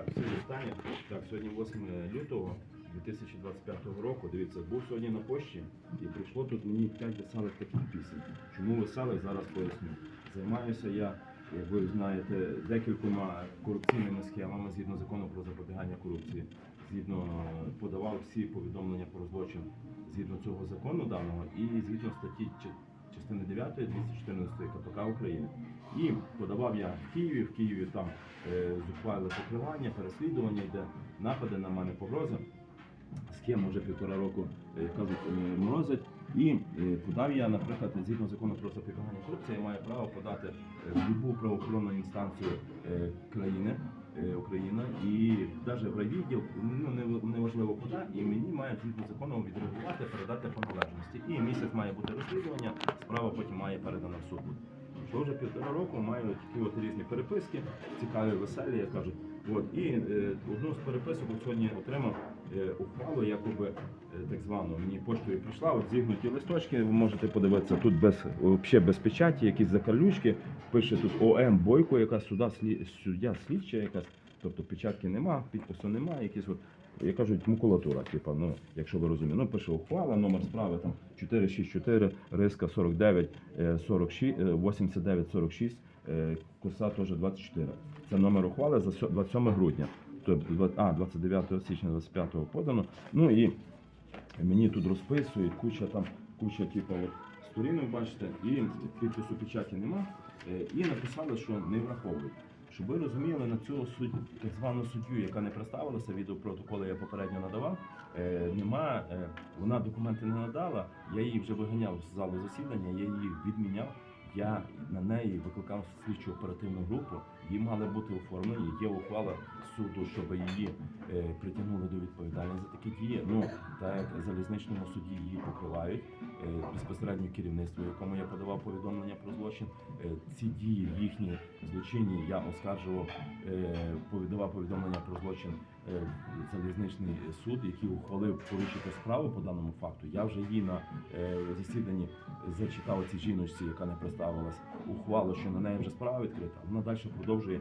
Так, всім вітання. Так, сьогодні 8 лютого 2025 року. Дивіться, був сьогодні на пошті і прийшло тут мені 5 веселих таких пісень. Чому веселих, зараз поясню. Займаюся я, як ви знаєте, декількома корупційними схемами згідно закону про запобігання корупції. Згідно подавав всі повідомлення про злочин згідно цього закону даного і згідно статті частини 9 214 КПК України. І подавав я в Києві. В Києві там е, зухвале покривання, переслідування, йде напади на мене погрози. Схему вже півтора року е, кажуть, е, морозять. І е, подав я, наприклад, згідно закону про запобігання корупції, я маю право подати е, в будь-яку правоохоронну інстанцію е, країни. Е, Україна і навіть в райвідділ, ну неважливо куди, і мені має згідно законом відреагувати, передати по належності. І місяць має бути розслідування, справа потім має передана в суд. Що вже півтора року маю такі от різні переписки, цікаві, веселі, як кажуть. От і е, одну з переписок сьогодні отримав ухвалу, якоби е, так звану мені поштою прийшла. От зігнуті листочки. Ви можете подивитися тут без взагалі без печаті, якісь закарлючки. Пише тут ОМ Бойко, яка суда суддя слідча, якась, тобто печатки нема, підпису немає, якісь от. Як кажуть, макулатура, типа, ну, якщо ви розумієте, ну пише ухвала, номер справи там 464, риска 49, е, 46, е, 89, 46, е, коса теж 24. Це номер ухвали за 27 грудня. Тобто, а, 29 січня 25-го подано. Ну і мені тут розписують, куча там, куча, типу, от, сторінок, бачите, і підпису печаті нема. Е, І написали, що не враховують. Щоб ви розуміли на цю суддю, так звану суддю, яка не представилася, відеопротоколи я попередньо надавав. Е, нема, е, вона документи не надала. Я її вже виганяв з залу засідання, я її відміняв. Я на неї викликав слідчу оперативну групу. Її мали бути оформлені. Є ухвала суду, щоб її е, притягнули до відповідальності за такі дії. Ну так як залізничному суді її покривають е, безпосередньо керівництво, якому я подавав повідомлення про злочин. Е, ці дії їхні злочинні я оскаржував, повідомав повідомлення про злочин залізничний суд, який ухвалив порушити справу по даному факту. Я вже її на засіданні зачитав цій жіночці, яка не представилась, ухвалу, що на неї вже справа відкрита. Вона далі продовжує е,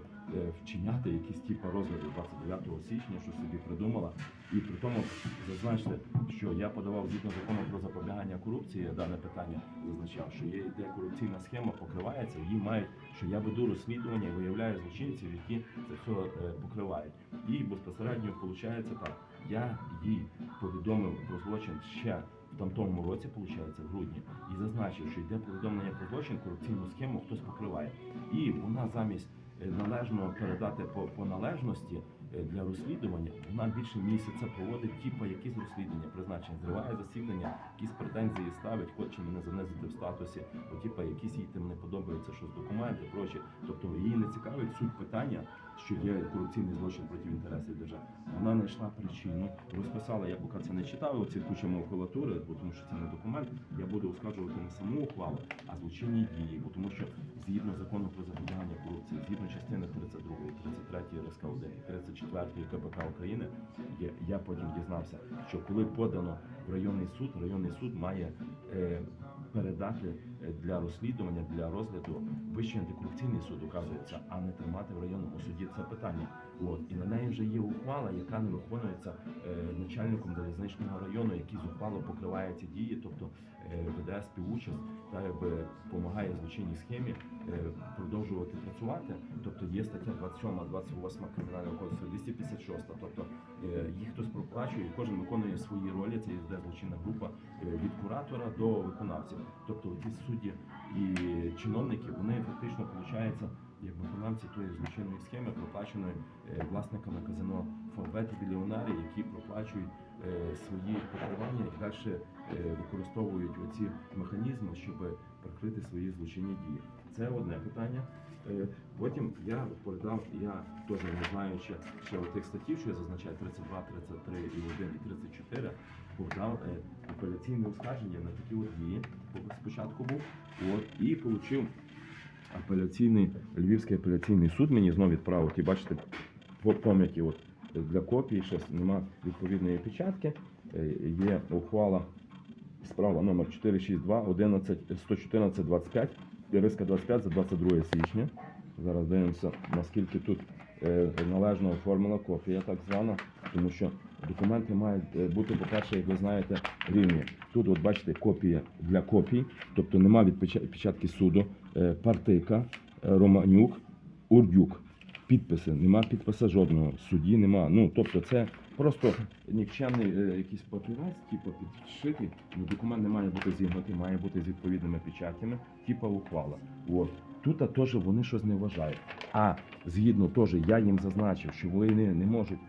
вчиняти якісь типу розгляду 29 січня, що собі придумала. І при тому зазначте, що я подавав згідно закону про запобігання корупції дане питання, зазначав, що є йде корупційна схема, покривається, її мають, що я веду розслідування і виявляю злочинців, які це все е, покривають. І безпосередньо виходить так. Я їй повідомив про злочин ще в тамтому році, виходить, в грудні, і зазначив, що йде повідомлення про злочин, корупційну схему хтось покриває. І вона замість належно передати по, по належності е, для розслідування, вона більше місяця проводить типу якісь розслідування, призначення, зриває засідання, якісь претензії ставить, хоче мене занизити в статусі, бо типу якісь їй тим не подобається, що з документи, прочі. Тобто її не цікавить суть питання, що є корупційний злочин проти інтересів держави. Вона знайшла причину, розписала, я поки це не читав, оці куча макулатури, бо тому що це не документ. Я буду оскаржувати не саму ухвалу, а злочинні дії, бо тому що згідно закону про запобігання корупції, згідно частини 32, 33 РСК 1 і 34 КПК України, є- я потім дізнався, що коли подано в районний суд, районний суд має е, передати для розслідування, для розгляду Вищий антикорупційний суд, указується, а не тримати в районному суді це питання. От і на неї вже є ухвала, яка не виконується е, начальником залізничного району, який зухвало покриває ці дії, тобто е, веде співучасть та якби допомагає злочинній схемі е, продовжувати працювати. Тобто є стаття 27, 28 кримінального кодексу, 256, тобто е, їх хтось проплачує, і кожен виконує свої ролі. Це йде злочинна група е, від куратора до виконавців. Тобто ті судді і чиновники вони фактично получаються як виконавці тої злочинної схеми, проплаченої е, власниками казино Форбет і які проплачують е, свої покривання і далі е, використовують оці механізми, щоб прикрити свої злочинні дії. Це одне питання. Потім я передав, я теж не знаю ще, ще тих статтів, що я зазначаю 32, 33 і 1 і 34, подав е, апеляційне оскарження на такі от дії. Спочатку був от, і отримав апеляційний Львівський апеляційний суд мені знову відправив. Ті бачите, по пам'яті от для копії ще нема відповідної печатки. Е, Є ухвала справа номер 462 11 114 25 Іриска 25 за 22 січня. Зараз дивимося, наскільки тут е, належно оформлена копія, так звана, тому що документи мають е, бути, по-перше, як ви знаєте, рівні. Тут, от бачите, копія для копій, тобто нема відпечатки суду, е, партика, е, Романюк, Урдюк. Підписи, нема підписа жодного, судді нема. Ну, тобто це просто нікчемний е, якийсь папірець, типу підшитий, ну, документ не має бути зігнутий, має бути з відповідними печатями, типу ухвала. От. Тут теж вони щось не вважають. А згідно теж я їм зазначив, що вони не можуть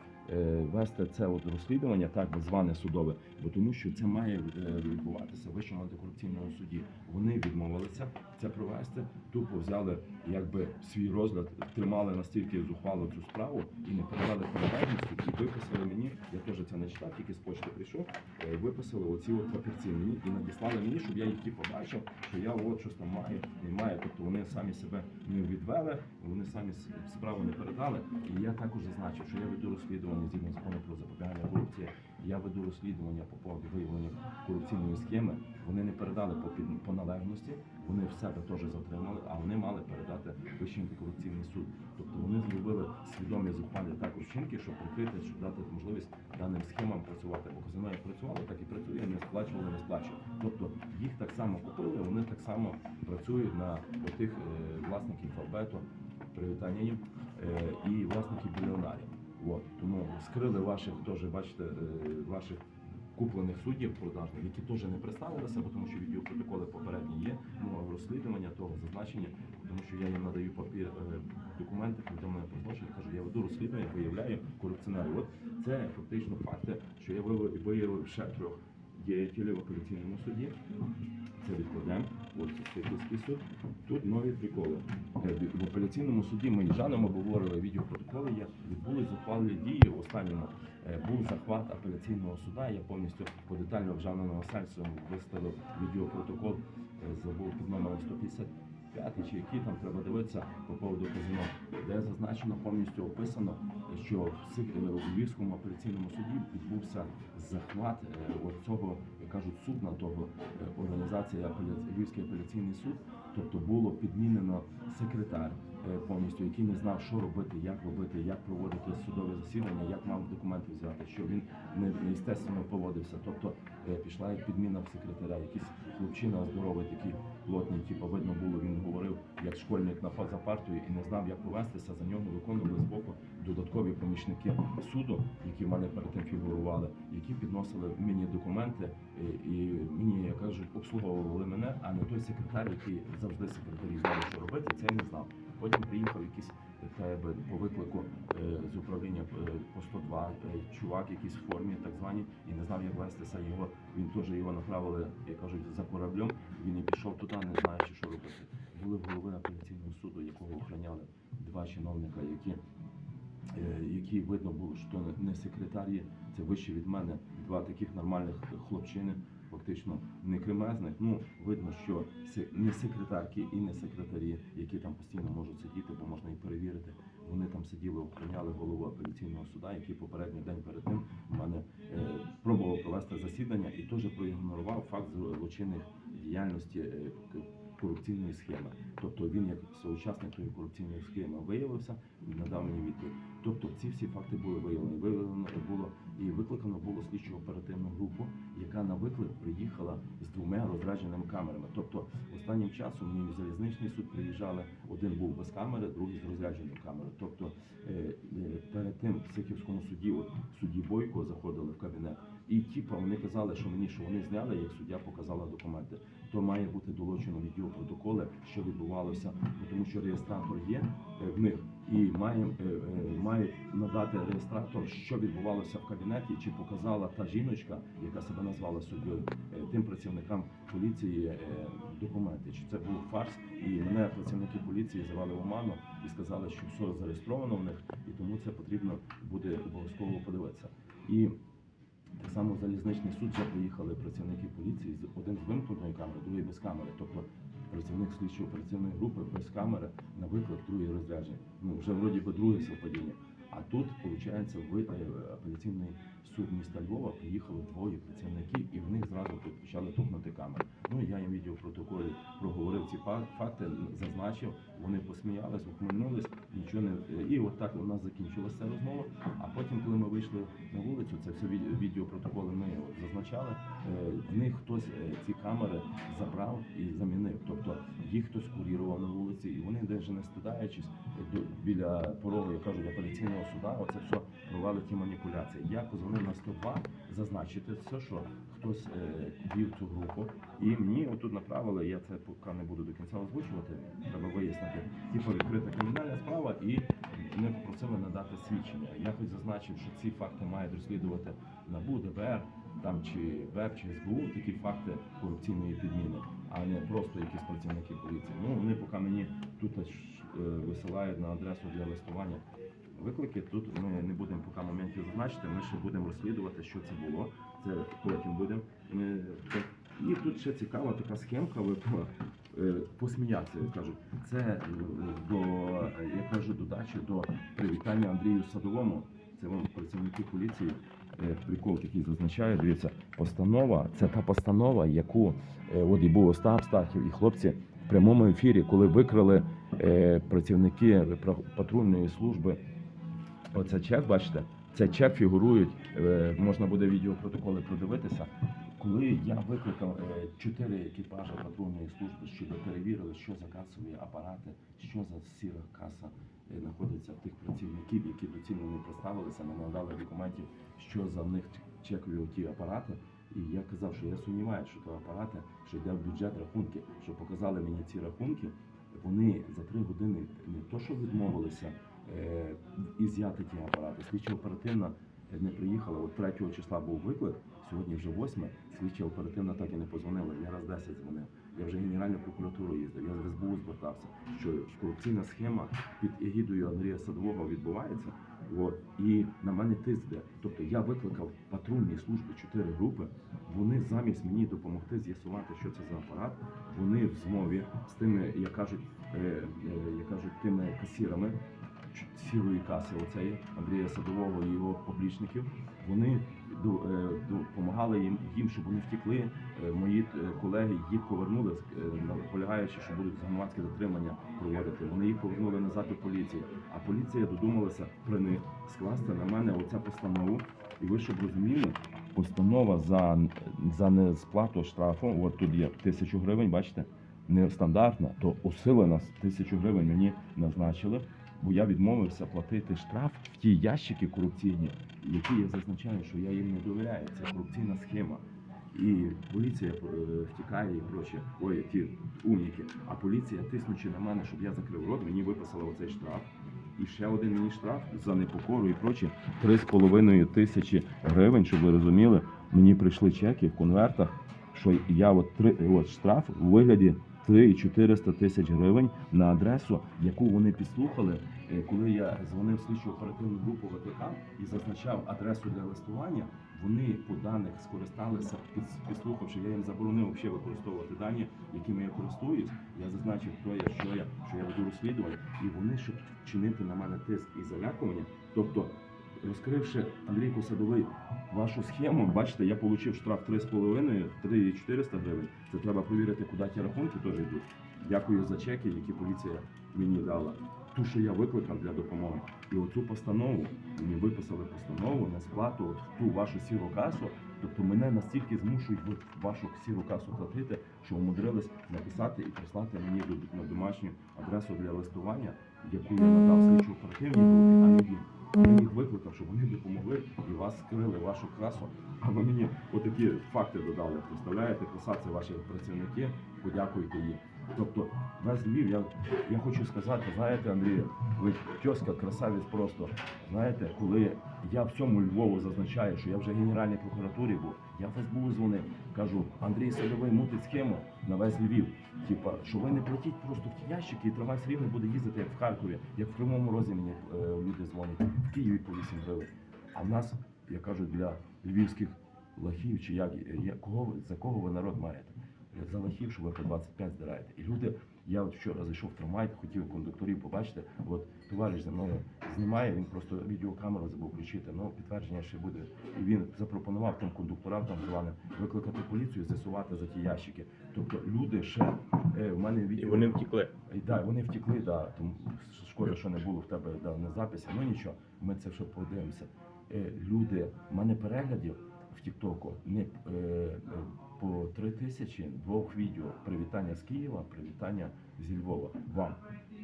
вести це от розслідування, так зване судове, бо тому що це має е, відбуватися в Вищому антикорупційному суді. Вони відмовилися це провести, тупо взяли якби свій розгляд, тримали настільки зухвало цю справу і не передали передачності, і виписали мені. Я теж це не читав, тільки з почти прийшов. е, Виписали оці от папірці мені і надіслали мені, щоб я їх побачив, що я от щось там маю, не маю. Тобто вони самі себе не відвели, вони самі справу не передали. І я також зазначив, що я веду розслідування згідно закону про запобігання корупції. Я веду розслідування по поводу виявлення корупційної схеми. Вони не передали по під по належності, вони в себе теж затримали, а вони мали передати Вищий антикорупційний суд. Тобто вони зробили свідомі зухвалі також вчинки, щоб прикрити, щоб дати можливість даним схемам працювати. Бо казино як працювало, так і працює, не сплачували, не сплачували. Тобто їх так само купили, вони так само працюють на тих власників Фабету, привітання їм, е, і тому скрили ваших теж, бачите, е, ваших куплених суддів продажних, які теж не представилися, тому що відеопротоколи попередні є, ну розслідування того зазначення, тому що я їм надаю папір е, документи, повідомлення про злочин, кажу, я веду розслідування, виявляю корупціонерів. От це фактично факти, що я виявив ще трьох діятелів в апеляційному суді. Це відкладемо. От це Київський суд. Тут нові приколи. Е, В апеляційному суді ми Жаном обговорили відеопротоколи. Є відбулись зухвалі дії. В останньому е, був захват апеляційного суда. Я повністю подетально в Жановому сальцю виставив відеопротокол. е, Забув під номером 155 чи які там треба дивитися по поводу казино, де зазначено повністю описано, що в у Львівському апеляційному суді відбувся захват цього, кажуть, судна того організація організації апеля- Львівський апеляційний суд. Тобто було підмінено секретар е, повністю, який не знав, що робити, як робити, як проводити судове засідання, як мав документи взяти, що він не естественно поводився. Тобто е, пішла як підміна в секретаря, якийсь хлопчина здоровий, такий плотний, типу, видно було, він говорив як школьник на па- за партою і не знав, як повестися. За нього виконували з боку додаткові помічники суду, які в мене перед тим фігурували, які підносили мені документи е, і мені, як кажуть, обслуговували мене, а не той секретар, який завжди секретарі знали, що робити, це не знав. Потім приїхав якийсь е, по виклику е, з управління е, по 102, е, чувак якийсь в формі, так звані, і не знав, як вестися. Його він теж його направили, як кажуть, за кораблем. Він і пішов туди, не знаючи, що робити. Були голови апеляційного суду, якого охороняли два чиновника, які які видно було, що не- секретарі, це вище від мене, два таких нормальних хлопчини, фактично не кремезних. Ну, видно, що не секретарки і не секретарі, які там постійно можуть сидіти, бо можна і перевірити. Вони там сиділи, охороняли голову апеляційного суда, який попередній день перед тим в мене е, пробував провести засідання і теж проігнорував факт злочинних діяльності е, корупційної схеми. Тобто він як соучасник тої корупційної схеми виявився і надав мені відповідь. Тобто ці всі факти були виявлені. Виявлено було і викликано було слідчо оперативну групу, яка на виклик приїхала з двома розрядженими камерами. Тобто останнім часом мені в залізничний суд приїжджали, один був без камери, другий з розрядженою камерою. Тобто е, е, перед тим в Сихівському суді, от судді Бойко заходили в кабінет, і типа вони казали, що мені що вони зняли, як суддя показала документи. То має бути долучено відеопротоколи, що відбувалося, тому що реєстратор є е, в них і має, е, е, має надати реєстратор, що відбувалося в кабінеті, чи показала та жіночка, яка себе назвала суддєю, е, тим працівникам поліції документи. Чи це був фарс, і мене працівники поліції завели в оману і сказали, що все зареєстровано в них, і тому це потрібно буде обов'язково подивитися. І так само в залізничний суд вже приїхали працівники поліції, один з вимкнутою камерою, другий без камери. Тобто працівник слідчої оперативної групи без камери на виклик, другі розрядження. Ну вже вроді би друге совпадіння. А тут, виходить, в е, апеляційний суд міста Львова приїхали двоє працівників, і в них зразу почали тухнути камери. Ну я їм відео в протоколі проговорив ці факти, зазначив. Вони посміялись, ухмильнулись, нічого не і от у нас закінчилася ця розмова. А потім, коли ми вийшли на вулицю, це все відео, відеопротоколи ми зазначали. е, В них хтось е, ці камери забрав і замінив. Тобто їх хтось курірував на вулиці, і вони навіть не стидаючись біля порогу, як кажуть, апеляційного суда, оце все провели ті маніпуляції. Я позвонив на 102 зазначити все, що хтось е, вів цю групу, і мені отут направили. Я це поки не буду до кінця озвучувати. Треба вияснити. Типу відкрита кримінальна справа, і мене попросили надати свідчення. Я хоч зазначив, що ці факти мають розслідувати НАБУ, ДБР, там чи ВЕП, чи СБУ, такі факти корупційної підміни, а не просто якісь працівники поліції. Ну вони поки мені тут е, висилають на адресу для листування виклики. Тут ми не будемо поки моментів зазначити. Ми ще будемо розслідувати, що це було. Це потім будемо. Ми і тут ще цікава така схемка. Ви по- е, посміятися кажуть. Це е, до я кажу додачі до привітання Андрію Садовому. Це вам працівники поліції. е, Прикол такий зазначає. Дивіться, постанова. Це та постанова, яку е, от і був Остап Стахів, і хлопці в прямому ефірі, коли викрали е, працівники пра- патрульної служби. Оце чек, бачите, це чек фігурують. е, Можна буде відеопротоколи продивитися. Коли я викликав е, чотири екіпажі патрульної служби, щоб перевірили, що за касові апарати, що за сіра каса е, знаходиться в тих працівників, які доцільно не представилися, не надали документів, що за них чекові ті апарати. І я казав, що я сумніваюся, що то апарати, що йде в бюджет рахунки, що показали мені ці рахунки. Вони за три години не то, що відмовилися і зняти ті апарати. Слідчо оперативна не приїхала. От 3 числа був виклик, сьогодні вже 8. Слідча оперативна так і не позвонила. Я раз 10 дзвонив. Я вже Генеральну прокуратуру їздив, я в СБУ звертався, що корупційна схема під егідою Андрія Садового відбувається. От, і на мене тиск йде. Тобто я викликав патрульні служби чотири групи. Вони замість мені допомогти з'ясувати, що це за апарат. Вони в змові з тими, як кажуть, е, е, як кажуть, тими касірами сірої каси, оцеї Андрія Садового і його поплічників. Вони е, допомагали їм, їм, щоб вони втекли. Е, Мої е, колеги їх повернули, наполягаючи, що будуть громадське затримання проводити. Вони їх повернули назад до поліції. А поліція додумалася при них скласти на мене оця постанову. І ви щоб розуміли, постанова за, за несплату штрафу, от тут є тисячу гривень, бачите, нестандартна, то усилена тисячу гривень мені назначили, бо я відмовився платити штраф в ті ящики корупційні, які я зазначаю, що я їм не довіряю. Це корупційна схема. І поліція е, втікає і проче. Ой, ті умніки. А поліція, тиснучи на мене, щоб я закрив рот, мені виписала оцей штраф. І ще один мені штраф за непокору і з половиною тисячі гривень, щоб ви розуміли. Мені прийшли чеки в конвертах, що я от три от штраф у вигляді 3 400 тисяч гривень на адресу, яку вони підслухали, е, коли я дзвонив слідчу оперативну групу ВТК і зазначав адресу для листування. Вони по даних скористалися, підслухавши, я їм заборонив взагалі використовувати дані, якими я користуюсь. Я зазначив, хто я, що я, що я веду розслідування, і вони, щоб чинити на мене тиск і залякування, тобто. Розкривши Андрійко Садовий вашу схему, бачите, я отримав штраф 3,5, 3,400 гривень. Це треба перевірити, куди ті рахунки теж йдуть. Дякую за чеки, які поліція мені дала. Ту, що я викликав для допомоги. І оцю постанову мені виписали постанову на сплату от в ту вашу сіру касу. Тобто мене настільки змушують вашу сіру касу платити, що умудрились написати і прислати мені на домашню адресу для листування, яку я надав слідчу оперативній групі, а не він. Я їх викликав, щоб вони допомогли і вас скрили вашу красу. А ви мені отакі факти додали. Представляєте, краса це ваші працівники, подякуйте їм. Тобто весь Львів, я, я хочу сказати, знаєте, Андрію, ви тьоска, красавець просто. Знаєте, коли я всьому Львову зазначаю, що я вже в Генеральній прокуратурі був, я в СБУ дзвонив, кажу, Андрій Садовий мутить схему на весь Львів. Типа, що ви не платіть просто в ті ящики, і трамвай рівно буде їздити, як в Харкові, як в Кривому Розі мені е, люди дзвонять, в Києві по 8 гривень. А в нас, я кажу, для львівських лахів, чи як, я, кого, за кого ви народ маєте? За лахів, що ви по 25 здираєте. І люди, Я от вчора зайшов в трамвай, хотів кондукторів побачити. От товариш за мною знімає, він просто відеокамеру забув включити. Ну, підтвердження ще буде. І він запропонував тим кондукторам там званим викликати поліцію, з'ясувати за ті ящики. Тобто люди ще е, в мене І відео. вони втікли. І, да, вони втекли, да, тому шкода, що не було в тебе да, на записі. Ну нічого, ми це все подивимося. Е, люди, в мене переглядів в Тіктоку не е, е, по три тисячі двох відео. Привітання з Києва, привітання зі Львова вам.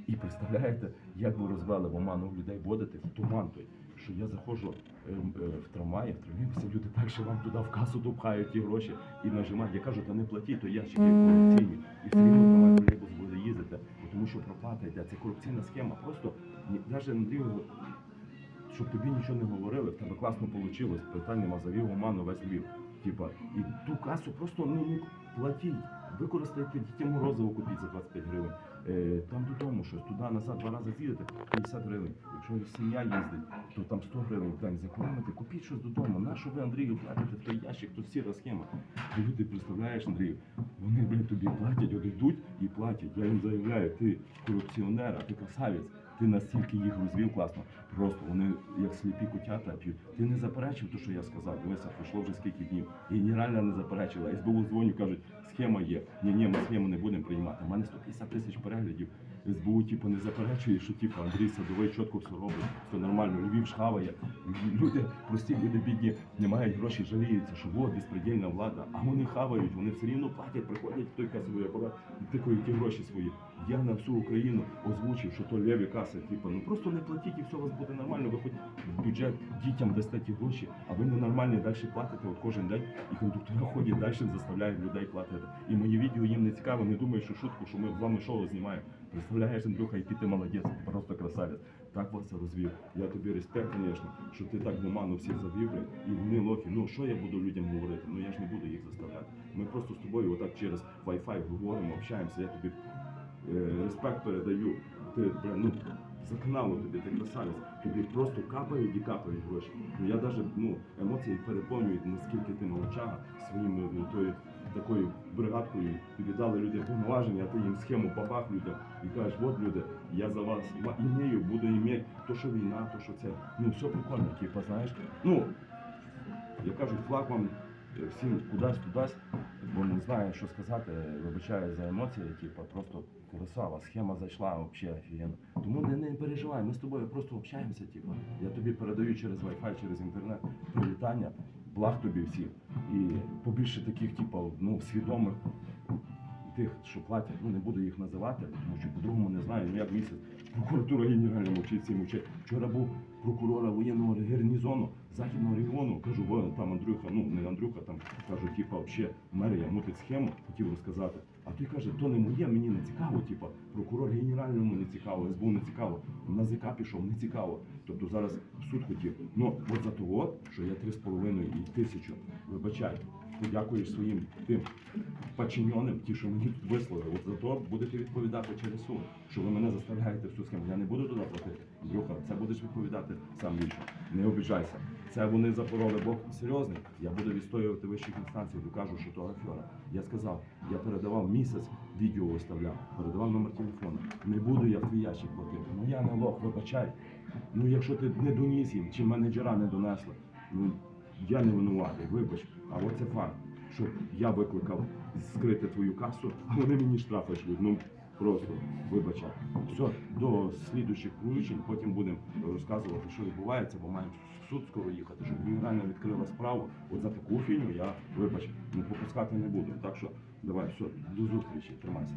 І представляєте, як ви розвели в оману людей водити в туман той. Що я заходжу е, е, в трамваї, в тролейбусі, люди так, що вам туди в касу допхають ті гроші і нажимають. Я кажу, та не платіть, то ящики корупційні. І все рівно трамвай тролейбус буде їздити, тому що проплата йде. Це корупційна схема. Просто навіть Андрію, щоб тобі нічого не говорили, в тебе класно вийшло. Питань нема завів оману весь Львів. Типа, і ту касу просто ну, не платіть. Використайте дітям морозиво купіть за 25 гривень. Е, там додому щось, туди назад два рази з'їдете, 50 гривень. Якщо сім'я їздить, то там 100 гривень в день закономити, купіть щось додому. На що ви Андрію платите в той ящик, тут сіра схема. І люди, представляєш, Андрію, вони, блядь, тобі платять, от йдуть і платять. Я їм заявляю, ти корупціонер, а ти красавець. Ти настільки їх розвів класно. Просто вони як сліпі котята п'ють. Ти не заперечив те, що я сказав. Дивися, пройшло вже скільки днів. Генеральна не заперечила. СБУ дзвоню, кажуть, схема є. Ні, ні, ми схему не будемо приймати. У мене 150 тисяч переглядів. СБУ типу не заперечує, що типу Андрій Садовий чітко все робить, все нормально. Львів шхаває. Люди, прості люди бідні, не мають грошей, жаліються, що от безпредельна влада. А вони хавають, вони все рівно платять, приходять в той касовий апарат і тикають ті гроші свої. Я на всю Україну озвучив, що то леві каси, типу, ну просто не платіть і все у вас буде нормально. Ви хоч в бюджет дітям дасте ті гроші, а ви ненормальні далі платите от кожен день, і кондуктора ходять далі, заставляють людей платити. І мої відео їм не цікаво, не думають, що шутку, що ми з вами шоу знімаємо. Представляєш, Андрюха, який ти молодець, просто красавець. Так вас розвів. Я тобі респект, звісно, що ти так в оману всіх завів, і вони лохи. Ну що я буду людям говорити? Ну я ж не буду їх заставляти. Ми просто з тобою отак через Wi-Fi говоримо, общаємося, я тобі е, респект передаю. Ти бля, ну за каналу тобі, ти красавець. Тобі просто капають і капають гроші. Ну я навіть ну емоції переповнюють, наскільки ти молодчага своїм ну, тою такою бригадкою. Тобі дали людям повноваження, а ти їм схему бабах людям і кажеш, от люди, я за вас ма- імею, буду іметь то, що війна, то що це. Ну все прикольно, типа, знаєш. Ну я кажу, флаг вам е, всім кудись тудась, бо не знаю, що сказати, вибачаю за емоції, типу, просто красава, схема зайшла взагалі офігенно. Тому не, не переживай, ми з тобою просто общаємося, типу. Я тобі передаю через Wi-Fi, через інтернет привітання, благ тобі всім. І побільше таких, типу, ну, свідомих. Тих, що платять, ну не буду їх називати, тому що по-другому не знаю, ну як місяць. Прокуратура генеральна мовчить, всі мовчать. Вчора був прокурора воєнного гарнізону західного регіону. Кажу, бо там Андрюха, ну не Андрюха, там кажу, типа, взагалі мерія мутить схему, хотів розказати. А той каже, то не моє, мені не цікаво. Типа, прокурор генеральному не цікаво, СБУ не цікаво, на ЗК пішов, не цікаво. Тобто зараз в суд хотів. Ну от за того, що я три з половиною і тисячу, вибачай, подякуєш своїм тим подчиненим, ті, що мені тут вислали. От за то будете відповідати через суд, що ви мене заставляєте в цю схему. Я не буду туди платити. Андрюха, це будеш відповідати сам лічно. Не обіжайся. Це вони запороли Бог серйозний. Я буду відстоювати вищих інстанцій, докажу, що то афера. Я сказав, я передавав місяць, відео виставляв, передавав номер телефону. Не буду я в твій ящик платити. Ну я не лох, вибачай. Ну якщо ти не доніс їм, чи менеджера не донесли, ну я не винуватий, вибач. А оце факт, що я викликав скрити твою касу, а вони мені штрафи шлють. Ну просто вибачай. Все, до слідуючих включень, потім будемо розказувати, що відбувається, бо маємо в суд скоро їхати, щоб генеральна відкрила справу. От за таку фільму я, вибач, ну попускати не буду. Так що давай, все, до зустрічі, тримайся.